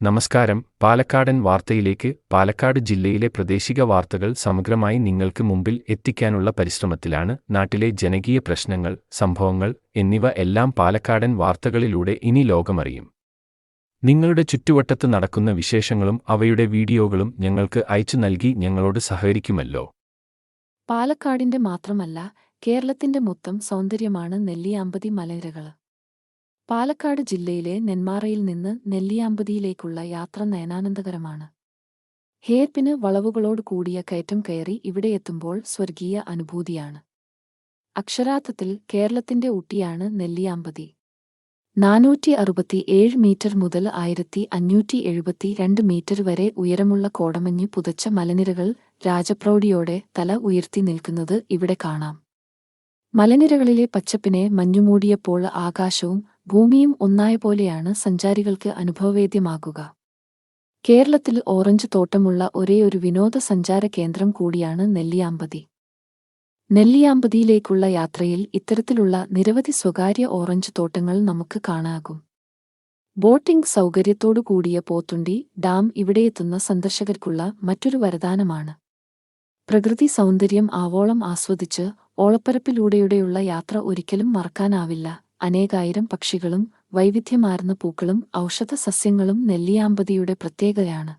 നമസ്കാരം. പാലക്കാടൻ വാർത്തയിലേക്ക് പാലക്കാട് ജില്ലയിലെ പ്രാദേശിക വാർത്തകൾ സമഗ്രമായി നിങ്ങൾക്ക് മുമ്പിൽ എത്തിക്കാനുള്ള പരിശ്രമത്തിലാണ് നാട്ടിലെ ജനകീയ പ്രശ്നങ്ങൾ സംഭവങ്ങൾ എന്നിവ എല്ലാം പാലക്കാടൻ വാർത്തകളിലൂടെ ഇനി ലോകമറിയും. നിങ്ങളുടെ ചുറ്റുവട്ടത്ത് നടക്കുന്ന വിശേഷങ്ങളും അവയുടെ വീഡിയോകളും ഞങ്ങൾക്ക് അയച്ചു നൽകി ഞങ്ങളോട് സഹകരിക്കുമല്ലോ. പാലക്കാടിന്റെ മാത്രമല്ല കേരളത്തിന്റെ മൊത്തം സൗന്ദര്യമാണ് നെല്ലിയാമ്പതി മലനിരകൾ പാലക്കാട് ജില്ലയിലെ നെന്മാറയിൽ നിന്ന് നെല്ലിയാമ്പതിയിലേക്കുള്ള യാത്ര നയനാനന്ദകരമാണ്. ഹേർപ്പിന് വളവുകളോട് കൂടിയ കയറ്റം കയറി ഇവിടെയെത്തുമ്പോൾ സ്വർഗീയ അനുഭൂതിയാണ്. അക്ഷരാർത്ഥത്തിൽ കേരളത്തിന്റെ ഊട്ടിയാണ് നെല്ലിയാമ്പതി. നാനൂറ്റി അറുപത്തിയേഴ് മീറ്റർ മുതൽ ആയിരത്തി അഞ്ഞൂറ്റി എഴുപത്തി രണ്ട് മീറ്റർ വരെ ഉയരമുള്ള കോടമഞ്ഞ് പുതച്ച മലനിരകൾ രാജപ്രൗഢിയോടെ തല ഉയർത്തി നിൽക്കുന്നത് ഇവിടെ കാണാം. മലനിരകളിലെ പച്ചപ്പിനെ മഞ്ഞുമൂടിയപ്പോൾ ആകാശവും ഭൂമിയും ഒന്നായ പോലെയാണ് സഞ്ചാരികൾക്ക് അനുഭവവേദ്യമാകുക. കേരളത്തിൽ ഓറഞ്ച് തോട്ടമുള്ള ഒരേയൊരു വിനോദസഞ്ചാര കേന്ദ്രം കൂടിയാണ് നെല്ലിയാമ്പതി. നെല്ലിയാമ്പതിയിലേക്കുള്ള യാത്രയിൽ ഇത്തരത്തിലുള്ള നിരവധി സ്വകാര്യ ഓറഞ്ച് തോട്ടങ്ങൾ നമുക്ക് കാണാകും. ബോട്ടിംഗ് സൗകര്യത്തോടു കൂടിയ പോത്തുണ്ടി ഡാം ഇവിടെയെത്തുന്ന സന്ദർശകർക്കുള്ള മറ്റൊരു വരദാനമാണ്. പ്രകൃതി സൗന്ദര്യം ആവോളം ആസ്വദിച്ച് ഓളപ്പരപ്പിലൂടെയുള്ള യാത്ര ഒരിക്കലും മറക്കാനാവില്ല. അനേകായിരം പക്ഷികളും വൈവിധ്യമാർന്ന പൂക്കളും ഔഷധ സസ്യങ്ങളും നെല്ലിയാമ്പതിയുടെ പ്രത്യേകതയാണ്.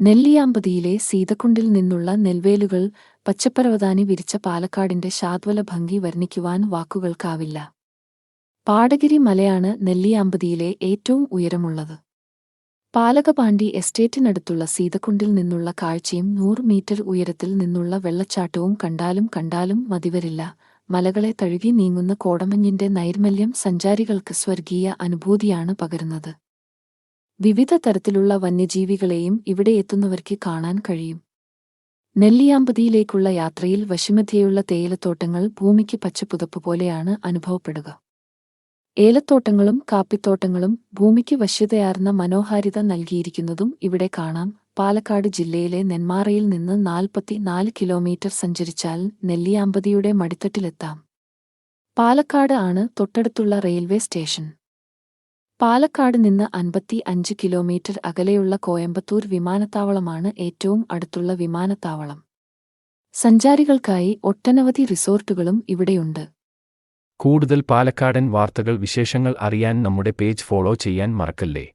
നെല്ലിയാമ്പതിയിലെ സീതക്കുണ്ടിൽ നിന്നുള്ള നെൽവേലുകൾ പച്ചപ്പരവതാനി വിരിച്ച പാലക്കാടിന്റെ ശാദ്വല ഭംഗി വർണിക്കുവാൻ വാക്കുകൾക്കാവില്ല. പാടഗിരി മലയാണ് നെല്ലിയാമ്പതിയിലെ ഏറ്റവും ഉയരമുള്ളത്. പാലകപാണ്ടി എസ്റ്റേറ്റിനടുത്തുള്ള സീതക്കുണ്ടിൽ നിന്നുള്ള കാഴ്ചയും നൂറ് മീറ്റർ ഉയരത്തിൽ നിന്നുള്ള വെള്ളച്ചാട്ടവും കണ്ടാലും കണ്ടാലും മതിവരില്ല. മലകളെ തഴുകി നീങ്ങുന്ന കോടമഞ്ഞിന്റെ നൈർമല്യം സഞ്ചാരികൾക്ക് സ്വർഗീയ അനുഭൂതിയാണ് പകരുന്നത്. വിവിധ തരത്തിലുള്ള വന്യജീവികളെയും ഇവിടെ എത്തുന്നവർക്ക് കാണാൻ കഴിയും. നെല്ലിയാമ്പതിയിലേക്കുള്ള യാത്രയിൽ വശിമധ്യയുള്ള തേയിലത്തോട്ടങ്ങൾ ഭൂമിക്ക് പച്ചപ്പുതപ്പ് പോലെയാണ് അനുഭവപ്പെടുക. ഏലത്തോട്ടങ്ങളും കാപ്പിത്തോട്ടങ്ങളും ഭൂമിക്ക് വശ്യതയാർന്ന മനോഹാരിത നൽകിയിരിക്കുന്നതും ഇവിടെ കാണാം. പാലക്കാട് ജില്ലയിലെ നെന്മാറയിൽ നിന്ന് നാൽപ്പത്തിനാല് കിലോമീറ്റർ സഞ്ചരിച്ചാൽ നെല്ലിയാമ്പതിയുടെ മടിത്തട്ടിലെത്താം. പാലക്കാട് ആണ് തൊട്ടടുത്തുള്ള റെയിൽവേ സ്റ്റേഷൻ. പാലക്കാട് നിന്ന് അൻപത്തി അഞ്ച് കിലോമീറ്റർ അകലെയുള്ള കോയമ്പത്തൂർ വിമാനത്താവളമാണ് ഏറ്റവും അടുത്തുള്ള വിമാനത്താവളം. സഞ്ചാരികൾക്കായി ഒട്ടനവധി റിസോർട്ടുകളും ഇവിടെയുണ്ട്. കൂടുതൽ പാലക്കാടൻ വാർത്തകൾ വിശേഷങ്ങൾ അറിയാൻ നമ്മുടെ പേജ് ഫോളോ ചെയ്യാൻ മറക്കല്ലേ?